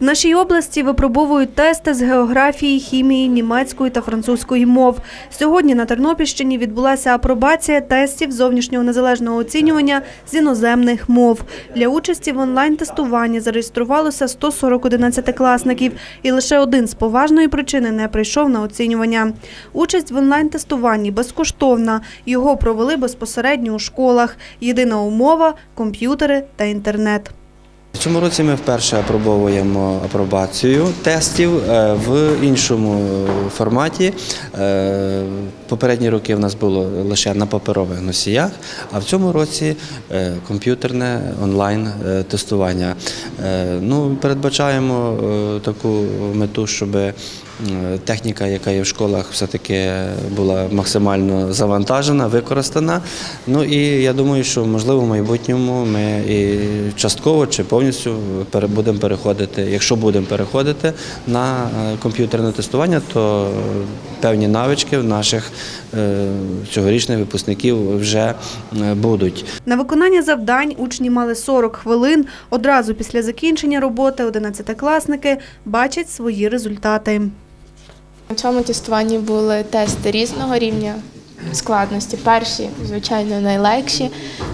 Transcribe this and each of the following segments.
В нашій області випробовують тести з географії, хімії, німецької та французької мов. Сьогодні на Тернопільщині відбулася апробація тестів зовнішнього незалежного оцінювання з іноземних мов. Для участі в онлайн-тестуванні зареєструвалося 140 одинадцятикласників, і лише один з поважної причини не прийшов на оцінювання. Участь в онлайн-тестуванні безкоштовна. Його провели безпосередньо у школах. Єдина умова – комп'ютери та інтернет. В цьому році ми вперше апробовуємо апробацію тестів е, в іншому форматі. Е, Попередні роки в нас було лише на паперових носіях, а в цьому році е, комп'ютерне онлайн е, тестування. Е, Ну, передбачаємо е, таку мету, щоб техніка, яка є в школах, все-таки була максимально завантажена, використана. Ну і я думаю, що можливо в майбутньому ми і частково чи повністю будемо переходити. Якщо будемо переходити на е, комп'ютерне тестування, то певні навички в наших е, цьогорічних випускників вже е, будуть. На виконання завдань учні мали 40 хвилин. Одразу після закінчення роботи одинадцятикласники бачать свої результати. У цьому тестуванні були тести різного рівня складності. Перші, звичайно, найлегші,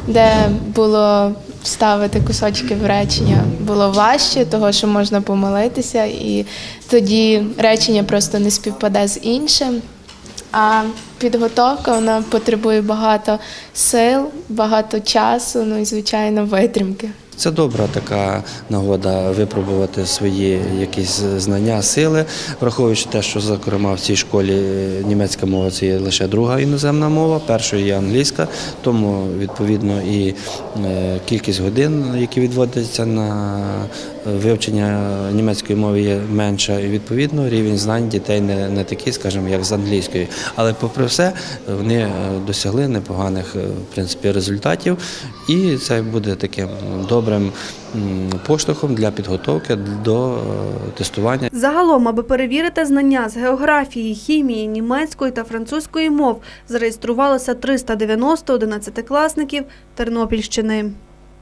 де було вставити кусочки в речення, було важче, того що можна помилитися, і тоді речення просто не співпаде з іншим. А підготовка вона потребує багато сил, багато часу, ну і звичайно витримки. Це добра така нагода випробувати свої якісь знання, сили, враховуючи те, що зокрема в цій школі німецька мова це є лише друга іноземна мова, першою є англійська, тому відповідно і е, кількість годин, які відводяться на вивчення німецької мови, є менша, і відповідно рівень знань дітей не, не такий, скажімо, як з англійської. Але попри все, вони е, досягли непоганих е, в принципі, результатів, і це буде таким добрим поштовхом для підготовки до е, тестування. Загалом, аби перевірити знання з географії, хімії, німецької та французької мов, зареєструвалося 390 одинадцятикласників Тернопільщини.